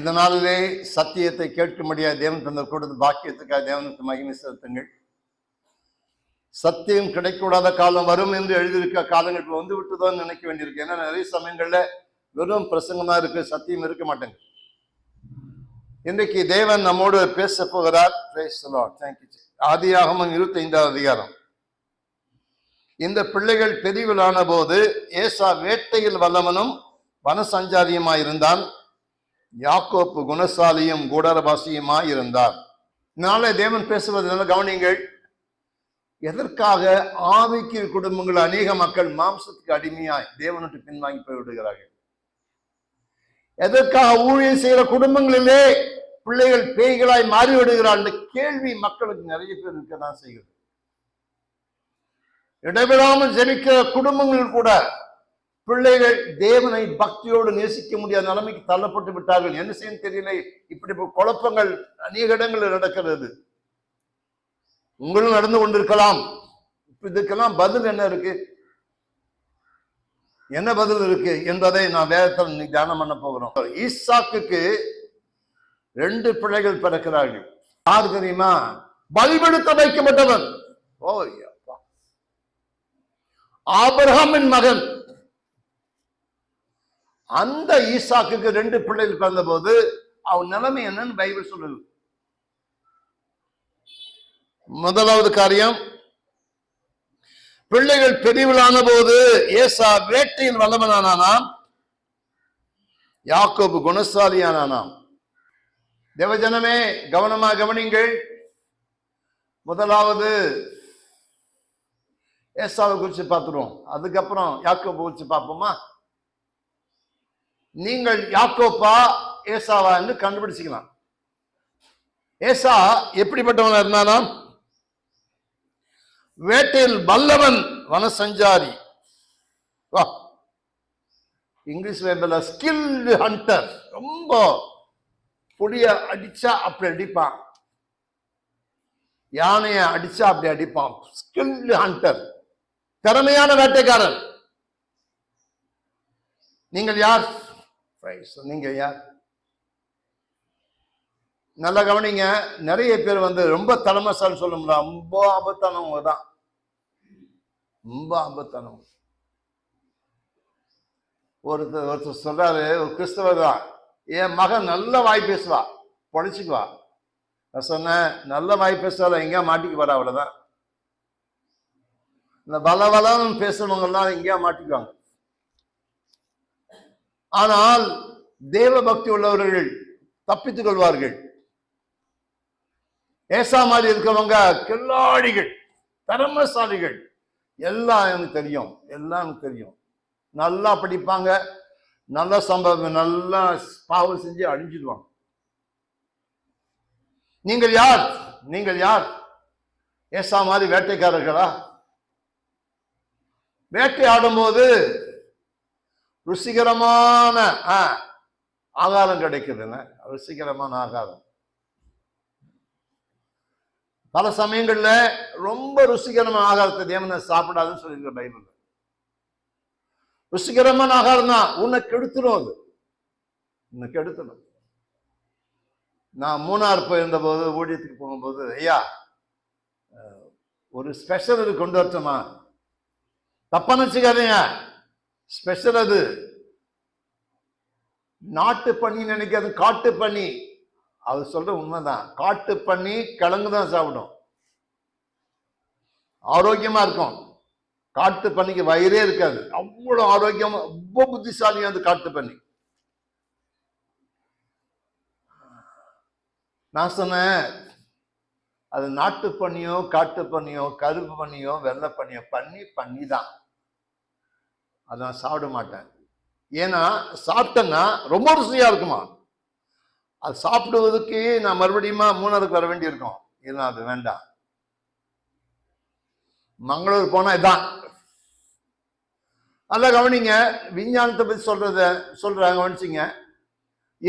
இதனாலே சத்தியத்தை கேட்கும்படியாக தேவன் தந்த கொடுத்த பாக்கியத்துக்காக தேவனுக்கு மகிமை செலுத்துங்கள். சத்தியம் கிடைக்கூடாத காலம் வரும் என்று எழுதியிருக்க காலங்கள் இப்போ வந்து விட்டுதான் நினைக்க வேண்டியிருக்கு. ஏன்னா நிறைய சமயங்களில் வெறும் பிரசங்கமா இருக்கு சத்தியம் இருக்க மாட்டேங்க இன்றைக்கு தேவன் நம்மோடு பேச போகிறார். ஆதியாகமும் இருபத்தி ஐந்தாவது அதிகாரம். இந்த பிள்ளைகள் பெரியவளான போது ஏசா வேட்டையில் வல்லவனும் வனசஞ்சாரியுமாயிருந்தான். யாக்கோப்பு குணசாலியும் கூடரவாசியுமாய் இருந்தார் நாளை தேவன் பேசுவது நல்ல கவனிங்கள் எதற்காக ஆவிக்கு குடும்பங்கள் அநேக மக்கள் மாம்சத்துக்கு அடிமையாய் தேவனுக்கு பின்வாங்கி போய்விடுகிறார்கள்? எதற்காக ஊழியம் செய்கிற குடும்பங்களிலே பிள்ளைகள் பேய்களாய் மாறிவிடுகிறார் என்ற கேள்வி மக்களுக்கு நிறைய பேர் இருக்கதான் செய்கிறது. இடைவிடாமல் ஜெபிக்கிற குடும்பங்கள் கூட பிள்ளைகள் தேவனை பக்தியோடு நேசிக்க முடியாத நிலைமைக்கு தள்ளப்பட்டு விட்டார்கள். என்ன செய்ய தெரியல. இப்படி குழப்பங்கள் அநேக இடங்களில் நடக்கிறது. உங்களும் நடந்து கொண்டிருக்கலாம். இதுக்கெல்லாம் பதில் என்ன இருக்கு? என்ன பதில் இருக்கு என்பதை நான் வேதத்தில் தியானம் பண்ண போகிறோம். ஈசாக்குக்கு ரெண்டு பிள்ளைகள் பிறக்கிறார்கள். யார் தெரியுமா? பலிபடுத்த வைக்கப்பட்டவன் ஓ அப்பா. ஆபிரகாமின் மகன். அந்த ஈசாக்குக்கு ரெண்டு பிள்ளைகள் பிறந்தபோது அவன் நிலைமை என்னன்னு பைபிள் சொல்லுது. முதலாவது காரியம் பிள்ளைகள் பெரியவளான போது ஏசா வேட்டையில் வல்லவனானாம் யாக்கோபு குணசாலியானாம் தேவஜனமே கவனமா கவனிங்கள். முதலாவது ஏசாவை குறித்து பார்த்துருவோம். அதுக்கப்புறம் யாக்கோபு குறித்து பார்ப்போமா? நீங்கள் யாக்கோப்பா ஏசாவா என்று கண்டுபிடிச்சிக்கலாம். ஏசா எப்படிப்பட்டவன் இருந்தானா? வேட்டையில் வல்லவன் வனசஞ்சாரி. வா. இங்கிலீஷ் வேம்பல ஸ்கில்டு ஹண்டர் ரொம்ப புளிய அடிச்சா அப்படி அடிப்பான். யானையை அடிச்சா அப்படி அடிப்பான். ஸ்கில்டு ஹண்டர் திறமையான வேட்டைக்காரன் நீங்கள் யார்? Praise. நீங்க யார் நல்லா கவனிங்க நிறைய பேர் வந்து ரொம்ப தலைமைசாலி சொல்ல முடியல ரொம்ப ஆபத்தானவங்க தான். ரொம்ப ஆபத்தானவங்க. ஒருத்தர் ஒருத்தர் சொல்றாரு ஒரு கிறிஸ்தவர் தான் என் மகன் நல்ல வாய் பேசுவா பொழைச்சிக்குவா நான் சொன்னேன் நல்ல வாய் பேசுவாள் எங்கேயா மாட்டிக்கு வர அவ்வளோதான் இந்த பல பலம் பேசுறவங்கெல்லாம் எங்கேயா மாட்டிக்குவாங்க. ஆனால் தேவ பக்தி உள்ளவர்கள் தப்பித்துக் கொள்வார்கள். ஏசா மாதிரி இருக்கவங்க கில்லாடிகள் தர்மசாலிகள் எல்லாம் எனக்கு தெரியும் எல்லாம் எனக்கு தெரியும். நல்லா படிப்பாங்க நல்ல சம்பவம் நல்லா பாவம் செஞ்சு அழிஞ்சிடுவாங்க. நீங்கள் யார்? நீங்கள் யார்? ஏசா மாதிரி வேட்டைக்காரர்களா? வேட்டையாடும் போது ருசிகரமான ஆ, ஆகாரம் கிடைக்குதுங்க ருசிகரமான ஆகாரம். பல சமயங்கள்ல ரொம்ப ருசிகரமான ஆகாரத்தை தேவனை சாப்பிடாதுன்னு சொல்லியிருக்க பைபிள். ருசிகரமான ஆகாரம் தான் உன்னை கெடுத்துடும் அது. உன்னை கெடுத்துடும் நான் மூணார் போயிருந்த போது ஊழியத்துக்கு போகும்போது ஐயா ஒரு ஸ்பெஷல் இது கொண்டு வரட்டுமா? தப்பா நினச்சிக்காதீங்க. ஸ்பெஷல் அது. நாட்டு பண்ணி நினைக்காது காட்டு பண்ணி அது சொல்ற உண்மைதான். காட்டு பண்ணி கிழங்கு தான் சாப்பிடும். ஆரோக்கியமா இருக்கும். காட்டு பண்ணிக்கு வயிறே இருக்காது. அவ்வளோ ஆரோக்கியமா ரொம்ப புத்திசாலியா அது காட்டு பண்ணி நான் சொன்னேன் அது நாட்டு பண்ணியோ காட்டு பண்ணியோ கருப்பு பண்ணியோ வெள்ளை பண்ணியோ பண்ணி பண்ணி தான் அதை நான் சாப்பிட மாட்டேன். ஏன்னா சாப்பிட்டேன்னா ரொம்ப ருசியாக இருக்குமா? அது சாப்பிடுவதற்கு நான் மறுபடியுமா மூணாருக்கு வர வேண்டியிருக்கும். இதெல்லாம் அது வேண்டாம். மங்களூர் போனால் இதான். நல்லா கவனிங்க விஞ்ஞானத்தை பற்றி சொல்கிறத சொல்கிறாங்க கவனிச்சிங்க.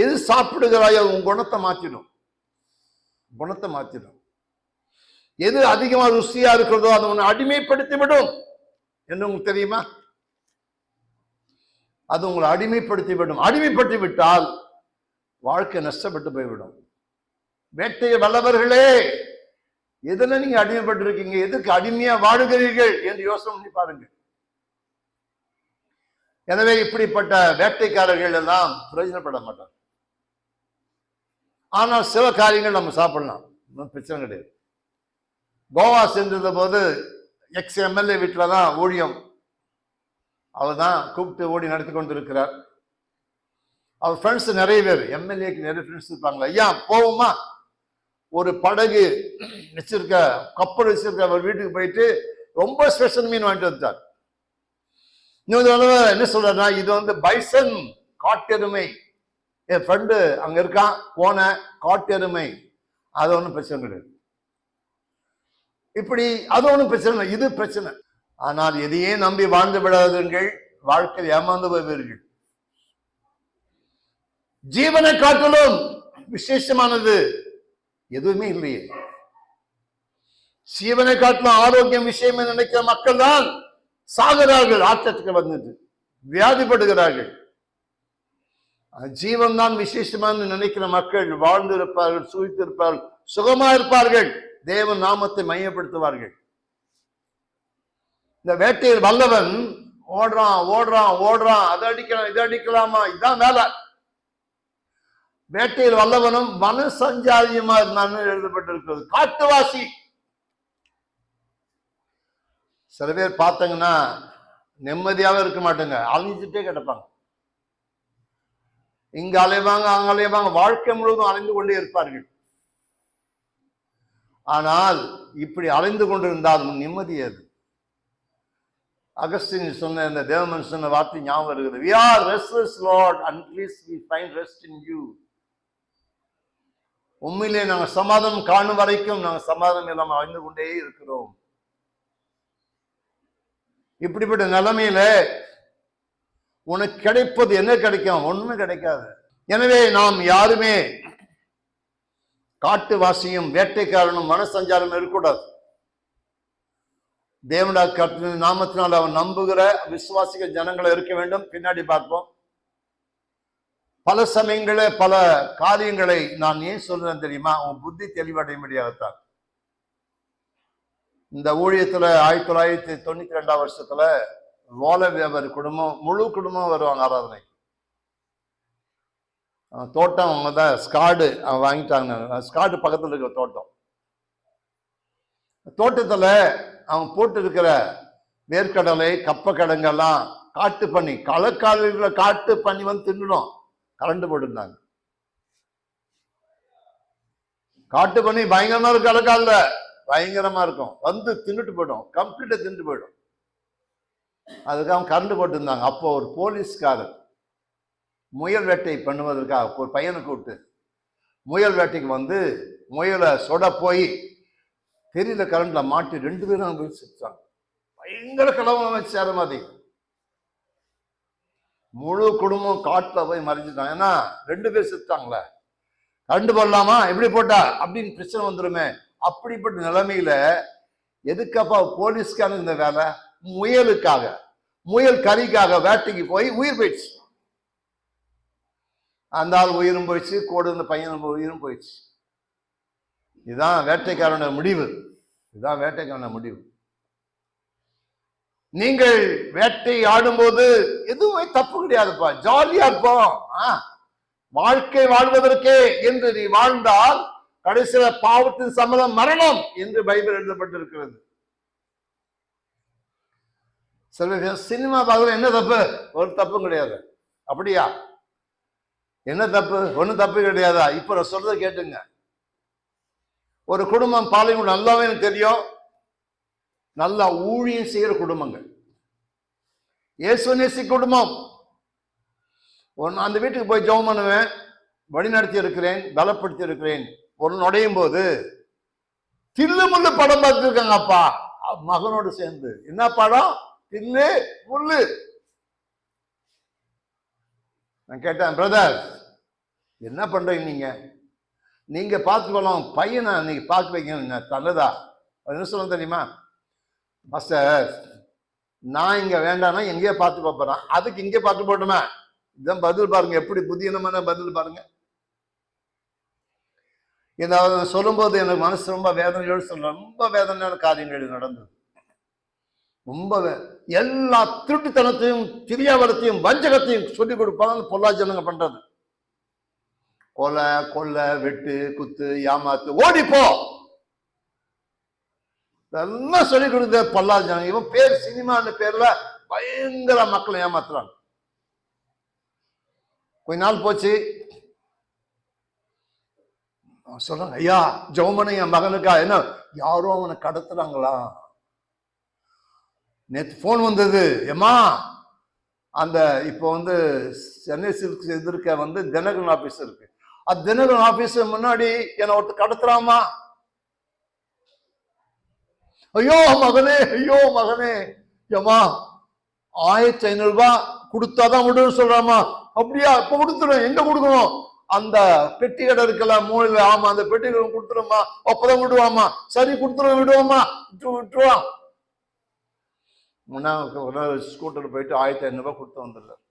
எது சாப்பிடுகிறாயோ உன் குணத்தை மாற்றிடும். குணத்தை மாற்றிடும். எது அதிகமாக ருசியாக இருக்கிறதோ அதை உன்னை அடிமைப்படுத்தி விடும் என்று உங்களுக்கு தெரியுமா? அது உங்களை அடிமைப்படுத்தி விடும் அடிமைப்படுத்தி விட்டால் வாழ்க்கை நஷ்டப்பட்டு போய்விடும். வேட்டைய வல்லவர்களே எதுல நீங்க அடிமைப்பட்டிருக்கீங்க? எதுக்கு அடிமையா வாழுகிறீர்கள் என்று யோசனை பண்ணி பாருங்க எனவே இப்படிப்பட்ட வேட்டைக்காரர்கள் எல்லாம் பிரயோஜனப்பட மாட்டார் ஆனால் சில காரியங்கள் நம்ம சாப்பிடலாம். பிரச்சனை கிடையாது. கோவா சென்றிருந்த போது எக்ஸ் எம்எல்ஏ வீட்டில் தான் ஊழியம் அவர் தான் கூப்பிட்டு ஓடி நடத்தி கொண்டு இருக்கிறார் அவர் ஃப்ரெண்ட்ஸ் நிறைய பேர் எம்எல்ஏக்கு நிறைய ஃப்ரெண்ட்ஸ் இருப்பாங்களா. ஐயா போவோமா? ஒரு படகு வச்சிருக்க கப்பல் வச்சிருக்க அவர் வீட்டுக்கு போயிட்டு ரொம்ப ஸ்பெஷல் மீன் வாங்கிட்டு வந்துட்டார். இன்னொரு தடவை என்ன சொல்றாருன்னா இது வந்து பைசன் காட்டெருமை. என் ஃப்ரெண்டு அங்க இருக்கான் போன காட்டெருமை. அது ஒன்றும் பிரச்சனை கிடையாது. இப்படி அது ஒன்றும் பிரச்சனை இல்லை. இது பிரச்சனை. ஆனால் எதையே நம்பி வாழ்ந்து விடாதீர்கள் வாழ்க்கையில் ஏமாந்து போவீர்கள் ஜீவனை காட்டிலும் விசேஷமானது எதுவுமே இல்லையே. ஜீவனை காட்டிலும் ஆரோக்கியம் விஷயம் நினைக்கிற மக்கள் தான் சாகிறார்கள் ஆட்டத்துக்கு வந்துட்டு வியாதிப்படுகிறார்கள். ஜீவன் தான் விசேஷமான நினைக்கிற மக்கள் வாழ்ந்து இருப்பார்கள் சுழித்திருப்பார்கள் சுகமா இருப்பார்கள் தேவன் நாமத்தை மையப்படுத்துவார்கள். இந்த வேட்டையில் வல்லவன் ஓடுறான் ஓடுறான் ஓடுறான் அதை அடிக்கலாம் இதை அடிக்கலாமா? இதான் வேலை. வேட்டையில் வல்லவனும் மன சஞ்சாரியுமா இருந்தான்னு எழுதப்பட்டிருக்கிறது. காட்டுவாசி. சில பேர் பார்த்தீங்கன்னா நிம்மதியாவே இருக்க மாட்டேங்க. அழிஞ்சிட்டே கிடப்பாங்க. இங்க அலைவாங்க அங்க அலைவாங்க வாழ்க்கை முழுவதும் அலைந்து கொண்டே இருப்பார்கள். ஆனால் இப்படி அலைந்து கொண்டிருந்தால் நிம்மதி அது அகஸ்டின் சொன்ன இந்த தேவமன் சொன்ன வார்த்தை ஞாபகம் வருகிறது we are restless lord unless we find rest in you உண்மையிலே நாங்க சமாதானம் காணும் வரைக்கும் நாங்க சமாதானம் இல்லாமல் அழிந்து கொண்டே இருக்கிறோம். இப்படிப்பட்ட நிலைமையில உனக்கு கிடைப்பது என்ன கிடைக்கும்? ஒண்ணுமே கிடைக்காது. எனவே நாம் யாருமே காட்டுவாசியும் வேட்டைக்காரனும் மனசஞ்சாரம் இருக்கக்கூடாது. தேவனா கற்று நாமத்தினால் அவன் நம்புகிற விசுவாசிகள் ஜனங்களை இருக்க வேண்டும். பின்னாடி பார்ப்போம். பல சமயங்களில் பல காரியங்களை நான் ஏன் சொல்றேன் தெரியுமா? உன் புத்தி தெளிவடையும்படியாகத்தான். இந்த ஊழியத்துல ஆயிரத்தி தொள்ளாயிரத்தி தொண்ணூத்தி ரெண்டாம் வருஷத்துல ஓல குடும்பம் முழு குடும்பம் வருவாங்க ஆராதனை தோட்டம் அவங்க தான் ஸ்காடு அவன் வாங்கிட்டாங்க. ஸ்காடு பக்கத்தில் இருக்கிற தோட்டம். தோட்டத்துல அவன் போட்டு இருக்கிற வேர்க்கடலை கப்பக்கிழங்கெல்லாம் காட்டு பண்ணி களக்காலில் காட்டு பண்ணி வந்து தின்னுடும். கரண்டு போட்டிருந்தாங்க. காட்டு பண்ணி பயங்கரமா இருக்கும் களக்காலில். பயங்கரமா இருக்கும். வந்து தின்னுட்டு போயிடும். கம்ப்ளீட்டா தின்னுட்டு போயிடும். அதுக்கு அவன் கரண்டு போட்டிருந்தாங்க. அப்போ ஒரு போலீஸ்காரர் முயல் வேட்டை பண்ணுவதற்காக ஒரு பையனை கூப்பிட்டு முயல் வேட்டைக்கு வந்து முயலை சொட போய் தெரியல கரண்டில் மாட்டி ரெண்டு பேரும் அங்க போய் செத்தாங்க பயங்கர கலவரம் வச்சு மாதிரி. முழு குடும்பம் காட்டில் போய் மறைஞ்சிட்டாங்க. ஏன்னா ரெண்டு பேர் செத்தாங்களே கரண்ட் போடலாமா? எப்படி போட்டா? அப்படின்னு பிரச்சனை வந்துருமே. அப்படிப்பட்ட நிலைமையில எதுக்கப்பா போலீஸ்க்கான இந்த வேலை? முயலுக்காக. முயல் கறிக்காக வேட்டைக்கு போய் உயிர் போயிடுச்சு. அந்த ஆள் உயிரும் போயிடுச்சு கூட இருந்த பையன் உயிரும் போயிடுச்சு. இதுதான் வேட்டைக்காரன முடிவு. இதுதான் வேட்டைக்காரன முடிவு. நீங்கள் வேட்டை ஆடும்போது எதுவுமே தப்பு கிடையாதுப்பா. ஜாலியா இருப்போம். வாழ்க்கை வாழ்வதற்கே என்று நீ வாழ்ந்தால் கடைசியில பாவத்தின் சம்மதம் மரணம் என்று பைபிள் எழுதப்பட்டிருக்கிறது. சில சினிமா பார்க்கறது என்ன தப்பு? ஒரு தப்பும் கிடையாது. அப்படியா? என்ன தப்பு? ஒன்றும் தப்பு கிடையாதா? இப்ப சொல்றதை கேட்டுங்க. ஒரு குடும்பம் பாலைவனம் நல்லாவே எனக்கு தெரியும். நல்லா ஊழியம் செய்கிற குடும்பங்கள். இயேசுநேசி குடும்பம். ஒன்று அந்த வீட்டுக்கு போய் ஜெபம் பண்ணுவேன். வழிநடத்தி இருக்கிறேன் பலப்படுத்தி இருக்கிறேன் ஒரு நுடையும் போது தில்லு முள்ளு படம் பார்த்துருக்காங்க அப்பா. மகனோடு சேர்ந்து. என்ன படம்? தில்லு முள்ளு. நான் கேட்டேன் பிரதர் என்ன பண்றீங்க நீங்க? நீங்கள் பார்த்துக்கணும் பையனை நீங்கள் பார்க்க வைக்கணும் தள்ளதா? அது என்ன சொல்ல தெரியுமா? மாஸ்டர் நான் இங்கே வேண்டாம்னா எங்கேயோ பார்த்து பார்ப்பறேன் அதுக்கு இங்கே பார்த்து போட்டுமே. இதான் பதில் பாருங்க. எப்படி புதியனமான பதில் பாருங்க. இதை சொல்லும்போது எனக்கு மனசு ரொம்ப வேதனையோடு சொல்ல ரொம்ப வேதனையான காரியங்கள் நடந்தது. ரொம்ப எல்லா திருட்டுத்தனத்தையும் திரியாவரத்தையும் வஞ்சகத்தையும் சொல்லிக் கொடுப்பாங்க பொல்லா ஜனங்க பண்றது. கொலை கொள்ளை வெட்டு குத்து ஏமாத்து ஓடிப்போ! இதெல்லாம் சொல்லிக் கொடுத்த பொல்லா ஜனங்க. இவன் பேர் சினிமான்னு பேர்ல பயங்கர மக்களை ஏமாத்துறாங்க கொஞ்ச நாள் போச்சு. அவன் சொல்றாங்க ஐயா ஜவுமனை என் மகனுக்கா? என்ன யாரும் அவனை கடத்துறாங்களா? நேற்று ஃபோன் வந்தது. ஏம்மா அந்த இப்போ வந்து சென்னை சில்க்ஸ் எதிர்க்க வந்து தினகரன் ஆபீஸ் இருக்கு. அது தினகரன் ஆபீஸ் முன்னாடி என்னை ஒருத்தர் கடத்துறாமா? ஐயோ மகனே ஐயோ மகனே. ஏமா ஆயிரத்தி ஐநூறு ரூபாய் கொடுத்தாதான் விடுன்னு சொல்றாமா அப்படியா இப்ப கொடுத்துடும் எங்க கொடுக்கணும்? அந்த பெட்டி கடை இருக்கல மூலையில ஆமா அந்த பெட்டி கடை கொடுத்துருமா அப்பதான் விடுவாமா சரி கொடுத்துருவோம் விடுவோமா விட்டு விட்டுருவான் முன்னா ஸ்கூட்டர் போயிட்டு ஆயிரத்தி ஐநூறுபா கொடுத்து வந்துடுறார்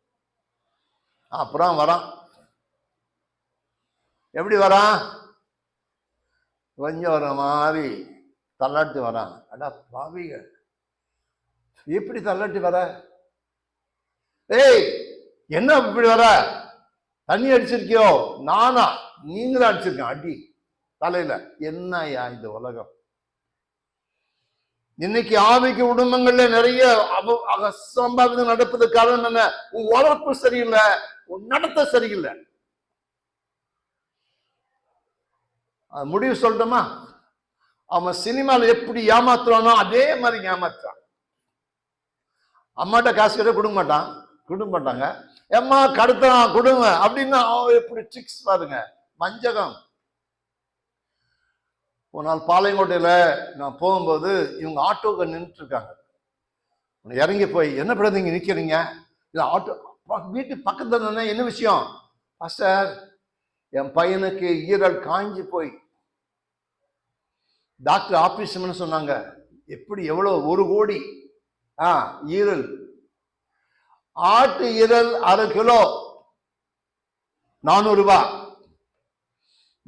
அப்புறம் வரான். எப்படி வரான்? கொஞ்சம் வர மாதிரி தள்ளாட்டி வரான். அடா பாவிகள் எப்படி தள்ளாட்டி வர? ஏய் என்ன இப்படி வர? தண்ணி அடிச்சிருக்கியோ? நானா? நீங்களும் அடிச்சிருக்கேன் அடி. தலையில. என்னயா இந்த உலகம்? இன்னைக்கு ஆவிக்கு குடும்பங்கள்ல நிறைய அசம்பாவிதம் நடப்பது காரணம் என்ன? உன் வளர்ப்பு சரியில்லை. உன் நடத்த சரியில்லை அது முடிவு சொல்லட்டுமா? அவன் சினிமாவில் எப்படி ஏமாத்துறானோ அதே மாதிரி ஏமாத்துறான். அம்மாட்ட காசு கேட்ட கொடுக்க மாட்டான். கொடுக்க மாட்டாங்க. ஏம்மா கடுத்தான் கொடுங்க. அப்படின்னா அவன் எப்படி ட்ரிக்ஸ் பாருங்க. மஞ்சகம் ஒரு நாள் பாளையங்கோட்டையில் நான் போகும்போது இவங்க ஆட்டோக்கு நின்றுட்டு இருக்காங்க இறங்கி போய் என்ன பண்ணுறது இங்கே நிற்கிறீங்க இல்லை ஆட்டோ வீட்டு பக்கத்தில் என்ன விஷயம்? சார் என் பையனுக்கு ஈரல் காஞ்சி போய் டாக்டர் ஆபரேஷன் சொன்னாங்க. எப்படி எவ்வளோ ஒரு கோடி? ஆ ஈரல். ஆட்டு ஈரல் அரை கிலோ நானூறு ரூபாய்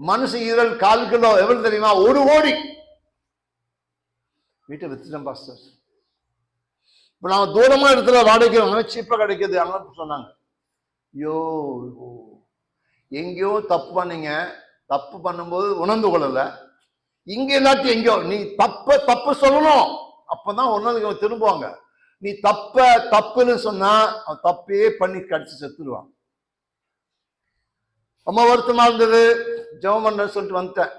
மனுஷ ஈரல் கால் கிலோ எவ்வளவு தெரியுமா? ஒரு கோடி. வீட்டை வித்துட்டேன் பாஸ்டர். இப்போ நான் தூரமாக இடத்துல வாடகை வாங்க சீப்பா கிடைக்கிது அங்க சொன்னாங்க. ஐயோ. எங்கேயோ தப்பு பண்ணீங்க. தப்பு பண்ணும்போது உணர்ந்து கொள்ளலை. இங்கே இல்லாட்டி எங்கேயோ நீ தப்ப தப்பு சொல்லணும். அப்பதான் உணர்ந்து திரும்புவாங்க. நீ தப்ப தப்புன்னு சொன்னா அவன் தப்பே பண்ணி கடிச்சு செத்துருவான். ரொம்ப வருத்தமா இருந்தது. ஜெபம் பண்றேன்னு சொல்லிட்டு வந்துட்டேன்.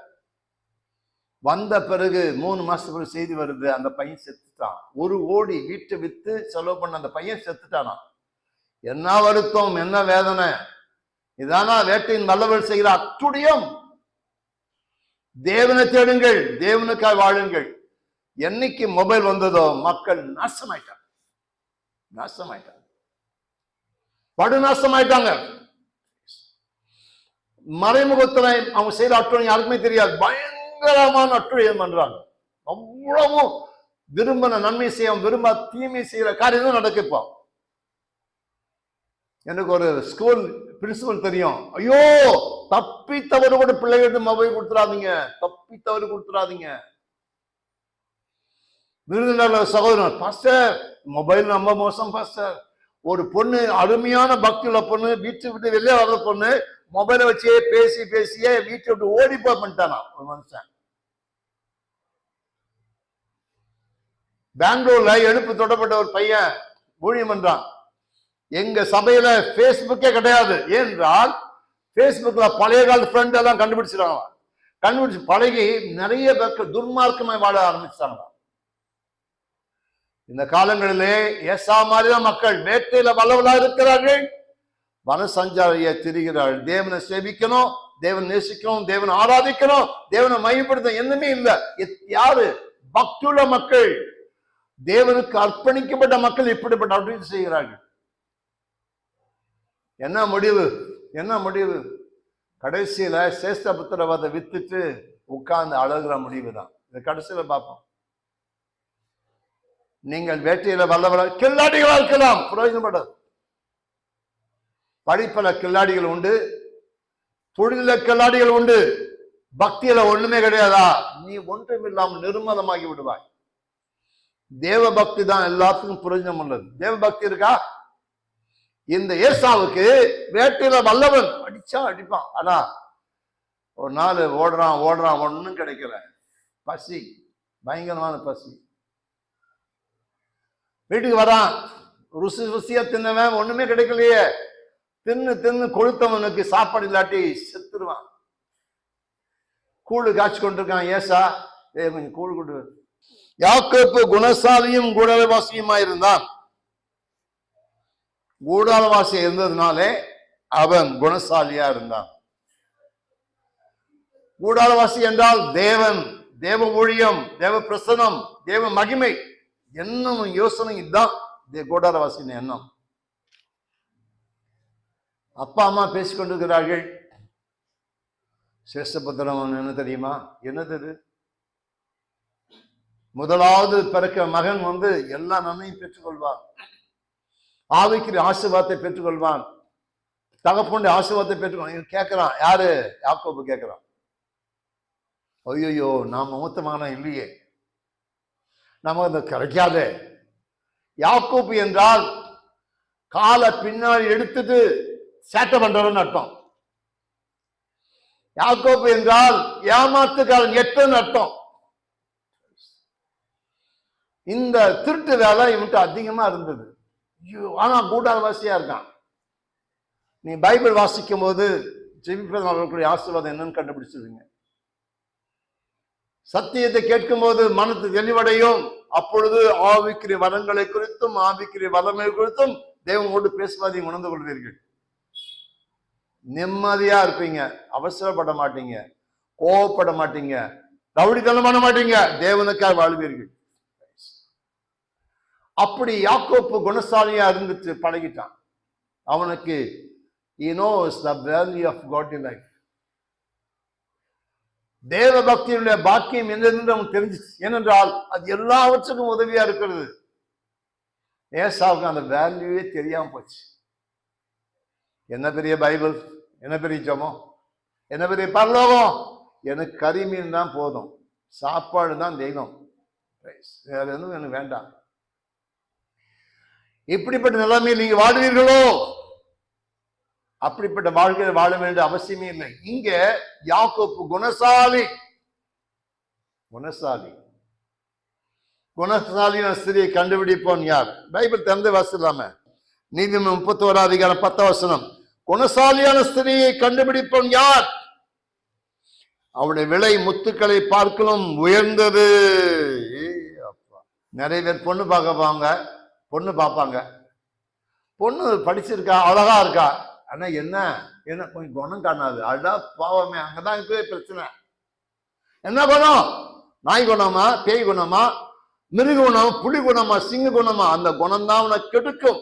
வந்த பிறகு மூணு மாசத்துக்கு பிறகு செய்தி வருது. அந்த பையன் செத்துட்டான். ஒரு ஓடி வீட்டை வித்து செலவு பண்ண அந்த பையன் செத்துட்டானா என்ன வருத்தம் என்ன வேதனை. இதானா வேட்டையின் வல்லவர் செய்கிற அத்துடையும். தேவனை தேடுங்கள் தேவனுக்காய் வாழுங்கள். என்னைக்கு மொபைல் வந்ததோ மக்கள் நாசமாயிட்டாங்க. நாசமாயிட்டாங்க. படு நாசமாயிட்டாங்க மறைமுகத்துல அவங்க செய்யற அட்டுழியம் யாருக்குமே தெரியாது. பயங்கரமான அட்டுழியம் பண்றாங்க? அவ்வளவும் விரும்பின நன்மை செய்ய விரும்ப தீமை செய்யற காரியம் தான் எனக்கு ஒரு ஸ்கூல் பிரின்சிபல் தெரியும். ஐயோ தப்பி தவறு கூட பிள்ளைகிட்ட மொபைல் கொடுத்துறாதீங்க. தப்பி தவறு கொடுத்துறாதீங்க. விருதுநகர் சகோதரன் பாஸ்டர் மொபைல் ரொம்ப மோசம் பாஸ்டர் ஒரு பொண்ணு அருமையான பக்தியுள்ள பொண்ணு வீட்டை விட்டு வெளியே வர்ற பொண்ணு மொபைலை வச்சே பேசி பேசியே வீட்டை விட்டு ஓடி போய் பண்ணிட்டானா ஒரு மனுஷன். பெங்களூர்ல எடுப்பு தொடப்பட்ட ஒரு பையன் ஊழியம் பண்றான். எங்க சபையில ஃபேஸ்புக்கே கிடையாது. ஏனென்றால் Facebookல பழைய கால ஃப்ரெண்ட் எல்லாம் கண்டுபிடிச்சிட்டாங்க. கண்டுபிடிச்சு பழகி நிறைய பேருக்கு துர்மார்க்கமாய் வாழ ஆரம்பிச்சாங்க இந்த காலங்களிலே ஏசா மாதிரிதான் மக்கள் வேட்டையில வளவலா இருக்கிறார்கள். வனசஞ்சாரிய திரிகிறார்கள். தேவனை சேவிக்கணும் தேவன் நேசிக்கணும் தேவனை ஆராதிக்கணும் தேவனை மையப்படுத்த என்னமே இல்லை. எத்- யாரு? பக்தியுள்ள மக்கள். தேவனுக்கு அர்ப்பணிக்கப்பட்ட மக்கள் இப்படிப்பட்ட அப்படின்னு செய்கிறார்கள். என்ன முடிவு? என்ன முடிவு? கடைசியில் சேஷ்ட புத்திரவாத வித்துட்டு உட்கார்ந்து அழகுற முடிவு தான் இது கடைசியில பார்ப்போம். நீங்கள் வேட்டையில வல்லவர்கள்? கில்லாடிகளாக இருக்கலாம் பிரயோஜனப்படாது. படிப்பல கில்லாடிகள் உண்டு. தொழில கில்லாடிகள் உண்டு. பக்தியில ஒண்ணுமே கிடையாதா? நீ ஒன்றும் இல்லாமல் நிர்மலமாகி விடுவாய். தேவ பக்தி தான் எல்லாத்துக்கும் பிரயோஜனம் உள்ளது. தேவ பக்தி இருக்கா? இந்த ஏசாவுக்கு வேட்டையில வல்லவன். அடிச்சா அடிப்பான். ஆனா ஒரு நாள் ஓடுறான் ஓடுறான் ஒன்றும் கிடைக்கல. பசி பயங்கரமான பசி. வீட்டுக்கு வரான். ருசி ருசியா தின்னவன் ஒண்ணுமே கிடைக்கலையே. தின்னு தின்னு கொளுத்தவனுக்கு சாப்பாடு இல்லாட்டி செத்துருவான். கூழு காய்ச்சி கொண்டிருக்கான் ஏசா. ஏ கொஞ்சம் கூழ் கொண்டு வரு. யாக்கோப்பு குணசாலியும் கூடாரவாசியுமா இருந்தான் கூடாரவாசி இருந்ததுனாலே அவன் குணசாலியா இருந்தான். கூடாரவாசி என்றால் தேவன் தேவ ஊழியம் தேவ பிரசனம் தேவ மகிமை. என்னும் யோசனை இதுதான். தே- எண்ணம். அப்பா அம்மா பேசிக்கொண்டிருக்கிறார்கள் சேஷபுத்திரம் என்ன தெரியுமா? என்னது இது? முதலாவது பிறக்க மகன் வந்து எல்லா நன்மையும் பெற்றுக்கொள்வான். ஆவிக்கிற ஆசீர்வாதத்தை பெற்றுக்கொள்வான். தகப்பனுடைய ஆசீர்வாதத்தை பெற்றுக்கொள் கேட்கிறான் யாரு? யாக்கோப்பு கேட்கிறான் ஐயோ நாம் மூத்தமான இல்லையே. நம்ம அது கிடைக்காதே யாக்கோப்பு என்றால் காலை பின்னாடி எடுத்துட்டு சேட்டை பண்றவன் அர்த்தம். யாக்கோப்பு என்றால் ஏமாத்துக்காரன் எட்டன் அர்த்தம். இந்த திருட்டு வேலை இவன்ட்டு அதிகமா இருந்தது. ஐயோ, ஆனா கூட்டாளவாசியா இருக்கான். நீ பைபிள் வாசிக்கும் போது ஜெபிப்பதன் அவர்களுடைய ஆசீர்வாதம் என்னன்னு கண்டுபிடிச்சிருவீங்க சத்தியத்தை கேட்கும்போது மனத்து தெளிவடையும். அப்பொழுது ஆவிக்கிற வரங்களை குறித்தும் ஆவிக்கிற வல்லமை குறித்தும் தேவனோடு பேசுவதை உணர்ந்து கொள்வீர்கள். நிம்மதியா இருப்பீங்க. அவசரப்பட மாட்டீங்க. கோவப்பட மாட்டீங்க. ரவுடித்தனம் பண்ண மாட்டீங்க. தேவனுக்காக வாழ்வீர்கள். அப்படி யாக்கோப்பு குணசாலியா இருந்துட்டு பழகிட்டான். அவனுக்கு he the value of God in life தேவ பக்தியினுடைய பாக்கியம் என்னென்று அவனுக்கு தெரிஞ்சிச்சு. ஏனென்றால் அது எல்லாவற்றுக்கும் உதவியா இருக்கிறது. ஏசாவுக்கு அந்த வேல்யூவே தெரியாம போச்சு. என்ன பெரிய பைபிள்? என்ன பெரிய ஜெபம்? என்ன பெரிய பரலோகம்? எனக்கு கரிமீன் தான் போதும். சாப்பாடு தான் தெய்வம். வேற எதுவும் எனக்கு வேண்டாம். இப்படிப்பட்ட நிலைமையில் நீங்க வாழ்வீர்களோ? அப்படிப்பட்ட வாழ்க்கை வாழ வேண்டிய அவசியமே இல்லை. இங்க யாக்கோப்பு குணசாலி. குணசாலி. குணசாலியான ஸ்திரியை கண்டுபிடிப்போன் யார்? பைபிள் திறந்து வாசிக்கலாம. நீதி முப்பத்தி ஓரா அதிகாரம் பத்த வசனம். குணசாலியான ஸ்திரியை கண்டுபிடிப்போன் யார்? அவருடைய விலை முத்துக்களை பார்க்கலும் உயர்ந்தது. அப்பா. நிறைய பேர் பொண்ணு பார்க்க போவாங்க. பொண்ணு பார்ப்பாங்க. பொண்ணு படிச்சிருக்கா அழகா இருக்கா? ஆனா என்ன? என்ன? கொஞ்சம் குணம் காணாது. அடா பாவமே அங்கதான் இப்பவே பிரச்சனை. என்ன குணம்? நாய் குணமா? பேய் குணமா? மிருக குணம்? புலி குணமா? சிங்க குணமா? அந்த குணம் தான் உனக்கு கெடுக்கும்.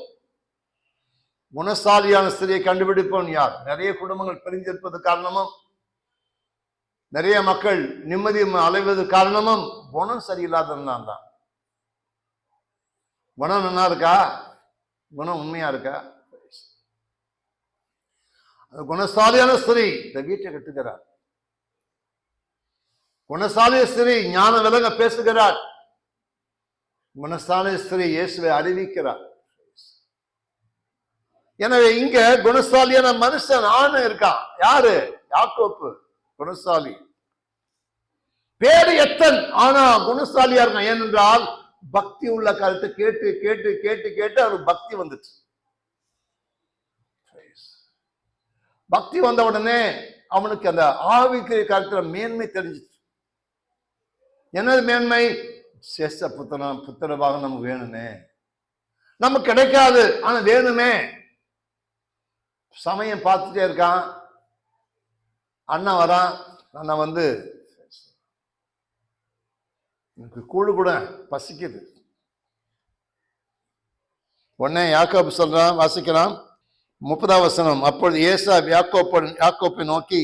குணசாலியான ஸ்திரியை கண்டுபிடிப்பவன் யார்? நிறைய குடும்பங்கள் பிரிஞ்சிருப்பது காரணமும் நிறைய மக்கள் நிம்மதி அலைவது காரணமும் குணம் சரியில்லாததுதான் தான் குணம் நல்லா இருக்கா? குணம் உண்மையா இருக்கா? அந்த குணசாலியான ஸ்திரீ. இந்த வீட்டை கட்டுகிறார். குணசாலிய ஸ்திரீ ஞான விலங்க பேசுகிறார். குணசாலிய ஸ்திரீ இயேசுவை அறிவிக்கிறார். எனவே இங்க குணசாலியான மனுஷன் ஆணு இருக்கான் யாரு? யாக்கோப்பு. குணசாலி. பேரு எத்தன்? ஆனா குணசாலியா இருக்கான் ஏனென்றால் பக்தி உள்ள கருத்தை கேட்டு கேட்டு கேட்டு கேட்டு அவருக்கு பக்தி வந்துச்சு. பக்தி வந்த உடனே அவனுக்கு அந்த ஆவிக்கு கருத்துல மேன்மை தெரிஞ்சிச்சு. என்னது மேன்மை? சேஷ புத்தனம் புத்தனமாக நமக்கு வேணுமே. நமக்கு கிடைக்காது ஆனா வேணுமே. சமயம் பார்த்துட்டே இருக்கான். அண்ணன் வரான். அண்ணன் வந்து எனக்கு கூழு கூட பசிக்குது. உடனே யாக்கோப்பு சொல்றான் வாசிக்கலாம். முப்பதாம் வசனம் அப்பொழுது ஏசா யாக்கோப்பன் யாக்கோப்பை நோக்கி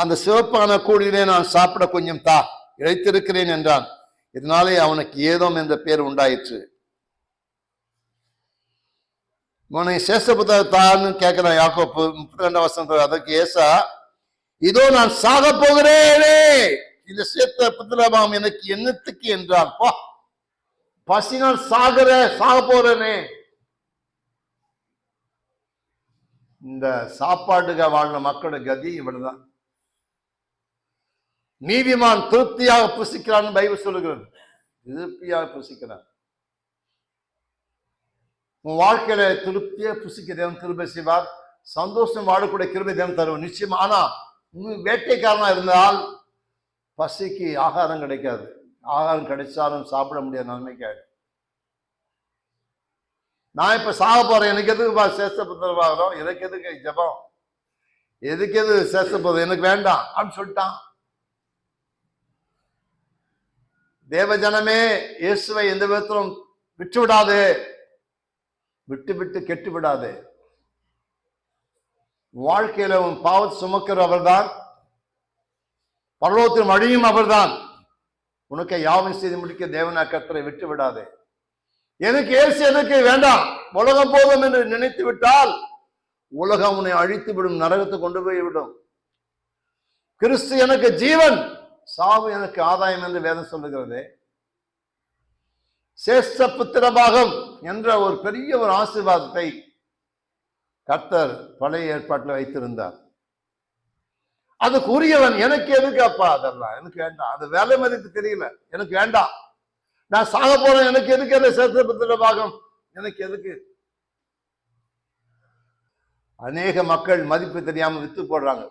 அந்த சிவப்பான கூடிலே நான் சாப்பிட கொஞ்சம் தா இழைத்திருக்கிறேன் என்றான். இதனாலே அவனுக்கு ஏதோம் என்ற பேர் உண்டாயிற்று. உன்னை சேஷபுத்த தான்னு கேட்கிறான் யாக்கோப்பு முப்பத்தி ரெண்டாம் வசனம் அதற்கு ஏசா இதோ நான் சாக போகிறேனே. இந்த சேத்த புத்திரபாம் எனக்கு என்னத்துக்கு என்றால் பா பசினால் சாகிற சாக போறேனே. இந்த சாப்பாட்டுக்கு வாழ்ந்த மக்களோட கதி இவ்வளவுதான் நீதிமான் திருப்தியாக புசிக்கிறான்னு பைபிள் சொல்லுகிறது. திருப்தியாக புசிக்கிறான். உன் வாழ்க்கையில திருப்தியா புசிக்க தேவன் கிருபை செய்வார். சந்தோஷம் வாழக்கூடிய கிருபை தேவன் தருவோம் நிச்சயம் ஆனா வேட்டைக்காரனா இருந்தால் பசிக்கு ஆகாரம் கிடைக்காது. ஆகாரம் கிடைச்சாலும் சாப்பிட முடியாத நிலைமைக்கு ஆயிடும். நான் இப்போ சாக போகிறேன் எனக்கு எதுக்கு சேஷ்ட புத்திரவாகிறோம் எனக்கு எதுக்கு ஜபம்? எதுக்கு எது சேஷ்ட போதும் எனக்கு வேண்டாம் அப்படின்னு சொல்லிட்டான். தேவஜனமே இயேசுவை எந்த விதத்திலும் விட்டு விடாதே விட்டு விட்டு கெட்டு விடாதே வாழ்க்கையில உன் பாவத்தை சுமக்கிற அவர்தான் பரலோகத்தின் வழியும் அவர்தான். உனக்கு யாவும் செய்து முடிக்க தேவனா கத்தரை விட்டு விடாதே. எனக்கு ஏசு எனக்கு வேண்டாம். உலகம் போதும் என்று நினைத்து விட்டால் உலகம் உன்னை அழித்து விடும் நரகத்தை கொண்டு போய் விடும். கிறிஸ்து எனக்கு ஜீவன் சாவு எனக்கு ஆதாயம் என்று வேதம் சொல்லுகிறது. சேஷ்ட புத்திரபாகம் என்ற ஒரு பெரிய ஒரு ஆசீர்வாதத்தை கர்த்தர் பழைய ஏற்பாட்டில் வைத்திருந்தார். அதுக்கு உரியவன் எனக்கு எதுக்கு அப்பா? அதெல்லாம் எனக்கு வேண்டாம். அது வேலை மதிப்பு தெரியல. எனக்கு வேண்டாம். நான் சாக போறேன். எனக்கு எதுக்கு அந்த சேஷ்ட புத்திரபாகம் எனக்கு எதுக்கு? அநேக மக்கள் மதிப்பு தெரியாம வித்து போடுறாங்க.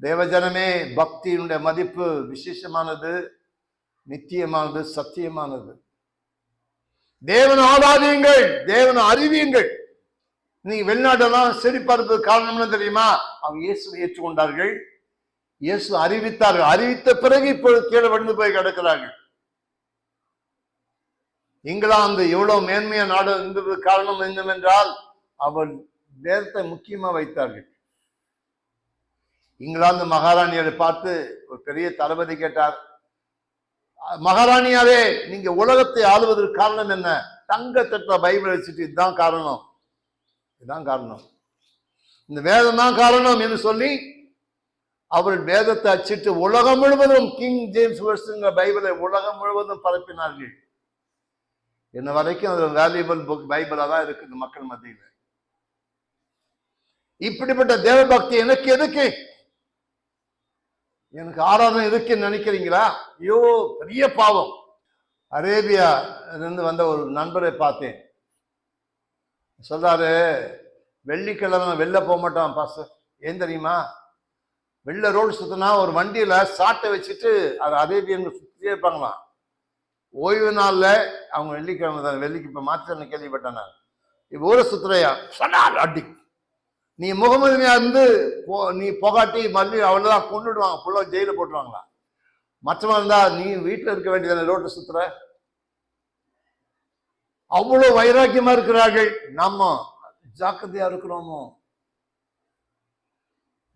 தேவஜனமே பக்தியினுடைய மதிப்பு விசேஷமானது நித்தியமானது சத்தியமானது. தேவன் ஆராதியுங்கள். தேவன் அறிவியுங்கள். நீங்க வெளிநாட்டெல்லாம் செழிப்பதற்கு காரணம் என்ன தெரியுமா? அவங்க இயேசுவை ஏற்றுக்கொண்டார்கள். இயேசு அறிவித்தார்கள். அறிவித்த பிறகு இப்பொழுது கீழே விழுந்து போய் கிடக்கிறார்கள். இங்கிலாந்து எவ்வளவு மேன்மைய நாடு இருந்தது காரணம் என்னவென்றால் அவர் வேதத்தை முக்கியமா வைத்தார்கள். இங்கிலாந்து மகாராணியரை பார்த்து ஒரு பெரிய தளபதி கேட்டார். மகாராணியாரே நீங்க உலகத்தை ஆளுவதற்கு காரணம் என்ன? தங்க தட்ட பைபிள் வச்சுட்டு இதுதான் காரணம். இதுதான் காரணம். இந்த வேதம் தான் காரணம் என்று சொல்லி அவர் வேதத்தை அச்சிட்டு உலகம் முழுவதும் கிங் ஜேம்ஸ் வெர்ஸ்ங்கிற பைபிளை உலகம் முழுவதும் பரப்பினார்கள். இன்ன வரைக்கும் அது வேல்யூபிள் புக் பைபிளாக தான் இருக்குது மக்கள் மத்தியில். இப்படிப்பட்ட தேவ பக்தி எனக்கு எதுக்கு? எனக்கு ஆராதனை எதுக்குன்னு நினைக்கிறீங்களா? ஐயோ பெரிய பாவம். அரேபியா இருந்து வந்த ஒரு நண்பரை பார்த்தேன். சொல்கிறாரு வெள்ளிக்கிழமை வெளில போக மாட்டான் பாஸ் ஏன் தெரியுமா? வெளில ரோடு சுற்றினா ஒரு வண்டியில் சாட்டை வச்சுட்டு அது அரேபியன் சுற்றியே இருப்பாங்களாம். ஓய்வு நாளில் அவங்க வெள்ளிக்கிழமை தான் வெள்ளிக்கு இப்போ மாற்றி கேள்விப்பட்டேன் நான். இப்போ ஊரை சுத்துறையா? சடால் அடி. நீ முகமதுமையா இருந்து போ- நீ புகாட்டி மல்லி அவ்வளவுதான் கொண்டுடுவாங்க ஃபுல்லாக ஜெயிலில் போட்டுருவாங்களா மற்றவன் இருந்தா நீ வீட்டில் இருக்க வேண்டியதானே ரோட்டில் சுற்றுற அவ்வளவு வைராக்கியமா இருக்கிறார்கள். நம்ம ஜாக்கிரதையா இருக்கிறோமோ?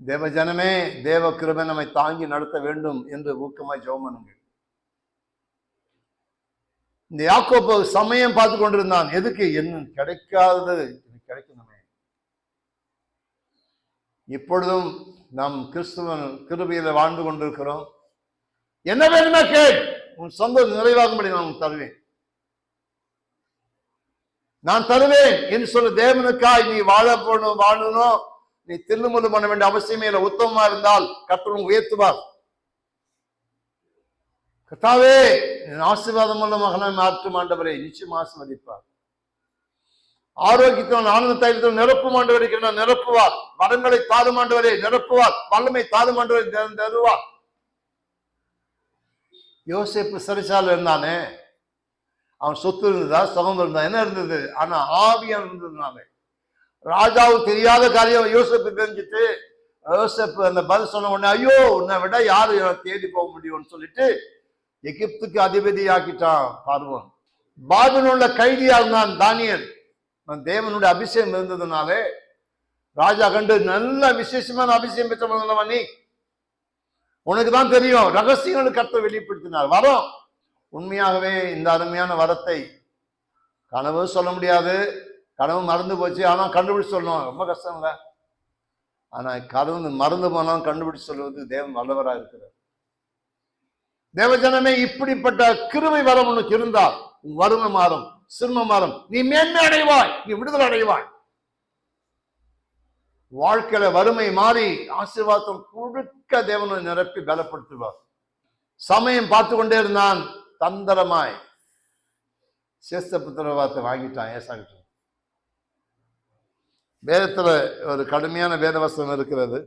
தேவ ஜனமே தேவ கிருபை நம்மை தாங்கி நடத்த வேண்டும் என்று ஊக்கமாய் ஜோமனுங்கள் இந்த யாக்கோப்பு சமயம் பார்த்து கொண்டிருந்தான். எதுக்கு? என்ன கிடைக்காதது கிடைக்கணுமே. இப்பொழுதும் நாம் கிறிஸ்துவன் கிருபையில வாழ்ந்து கொண்டிருக்கிறோம். என்ன வேணுமா கேட் உன் சொந்த நிறைவாகும்படி நான் தருவேன். நான் தருவேன் என்று சொல்ல தேவனுக்காய் நீ வாழ போகணும் வாழணும் நீ தில்லுமுல்லு பண்ண வேண்டிய அவசியமே இல்லை. உத்தமமா இருந்தால் கர்த்தர் உயர்த்துவார். கத்தாவே ஆசீர்வாதம் உள்ள மகனை மாற்றும் ஆண்டவரை நிச்சயம் ஆசீர்வதிப்பார். ஆரோக்கியத்தின் ஆனந்த தைரியத்தில் நிரப்பும் ஆண்டவரை நான் நிரப்புவார். வரங்களை தாரும் ஆண்டவரை நிரப்புவார். வல்லமை தாரும் ஆண்டவரை தருவார். யோசிப்பு சிறைச்சாலை இருந்தானே அவன் சொத்து இருந்ததா சுகம் இருந்தா என்ன இருந்தது? ஆனா ஆவியம் இருந்ததுனால. ராஜாவுக்கு தெரியாத காரியம் யோசிப்பு தெரிஞ்சுட்டு யோசேப்பு அந்த பதில் சொன்ன உடனே ஐயோ உன்னை விட யாரு தேடி போக முடியும்னு சொல்லிட்டு எகிப்துக்கு அதிபதி ஆக்கிட்டான் பார்வன். பாபிலோன்ல கைதியா இருந்தான் தானியல். அவன் தேவனுடைய அபிஷேகம் இருந்ததுனாலே ராஜா கண்டு நல்ல விசேஷமான அபிஷேகம் பெற்றவன் நீ? உனக்கு தான் தெரியும் ரகசியங்களை கத்த வெளிப்படுத்தினார். வரோம். உண்மையாகவே இந்த அருமையான வரத்தை கனவு சொல்ல முடியாது. கனவு மறந்து போச்சு. ஆனா கண்டுபிடிச்சு சொல்லணும். ரொம்ப கஷ்டம் இல்லை ஆனால் கனவு மறந்து போனாலும் கண்டுபிடிச்சு சொல்வது தேவன் வல்லவராக இருக்கிறார். தேவஜனமே இப்படிப்பட்ட கிருமை வரம் உனக்கு இருந்தால் உன் வறுமை மாறும் சிறுமை மாறும். நீ மேன்மை அடைவாய். நீ விடுதலை அடைவாய். வாழ்க்கையில வறுமை மாறி ஆசீர்வாதம் கொடுக்க தேவனை நிரப்பி பலப்படுத்துவார். சமயம் பார்த்து கொண்டே இருந்தான். தந்திரமாய் சேஸ்த புத்திரவாதத்தை வாங்கிட்டான் ஏசாகிட்டான் வேதத்தில் ஒரு கடுமையான வேத வசனம் இருக்கிறது.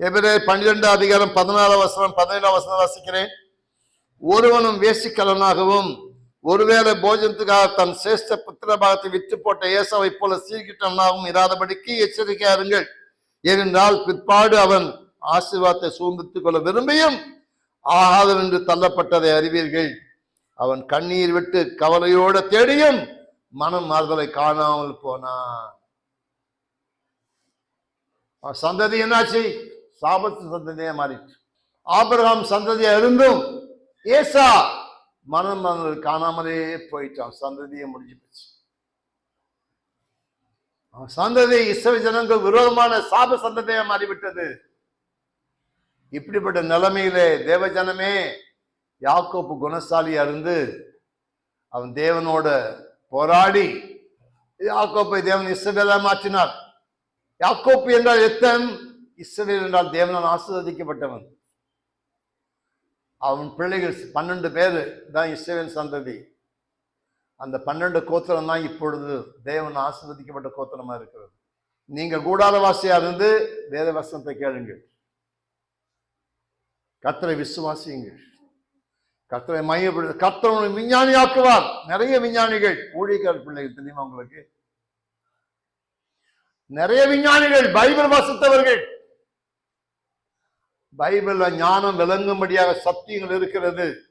எபிரே பன்னிரெண்டு அதிகாரம் பதினாறாம் வசனம் பதினேழாம் வசனம் வாசிக்கிறேன். ஒருவனும் வேசிக்கலனாகவும் ஒருவேளை போஜனத்துக்காக தன் சிரேஷ்ட புத்திரபாகத்தை விற்று போட்ட ஏசாவை போல சீர்கிட்டவனாகவும் இராதபடிக்கு எச்சரிக்கையாருங்கள். ஏனென்றால் பிற்பாடு அவன் ஆசீர்வாதத்தை சூழ்ந்துத்துக் கொள்ள விரும்பியும் ஆகாதவன் என்று தள்ளப்பட்டதை அறிவீர்கள். அவன் கண்ணீர் விட்டு கவலையோட தேடியும் மனம் மாறுதலை காணாமல் போனான். சந்ததி என்னாச்சு? சாபத்து சந்ததியா மாறிச்சு ஆபிரகாம் சந்ததியா இருந்தும் ஏசா மனம் மாறுதல் காணாமலே போயிட்டான் சந்ததியை முடிஞ்சு போச்சு. சந்ததி இஸ்ரவே ஜனங்கள் விரோதமான சாப சந்ததியா மாறிவிட்டது. இப்படிப்பட்ட நிலைமையிலே தேவஜனமே யாக்கோப்பு குணசாலியா இருந்து அவன் தேவனோட போராடி யாக்கோப்பை தேவன் இஸ்ரவேலா மாற்றினார். யாக்கோப்பு என்றால் எத்தன்? இஸ்ரவேல் என்றால் தேவனால் ஆசிர்வதிக்கப்பட்டவன். அவன் பிள்ளைகள் பன்னெண்டு பேர் தான் இஸ்ரவேல் சந்ததி. அந்த பன்னெண்டு கோத்திரம் தான் இப்பொழுது தேவன் ஆசிர்வதிக்கப்பட்ட கோத்திரமா இருக்கிறது. நீங்க கூடாரவாசியா இருந்து வேத வசனத்தை கேளுங்கள். கத்தரை விசுவாசியுங்கள். கத்தரை மையப்படுத்த கத்தரை விஞ்ஞானி ஆக்குவார் நிறைய விஞ்ஞானிகள் ஊழியக்கார பிள்ளைகள் தெரியுமா உங்களுக்கு? நிறைய விஞ்ஞானிகள் பைபிள் வாசித்தவர்கள். பைபிள்ல ஞானம் விளங்கும்படியாக சத்தியங்கள் இருக்கிறது.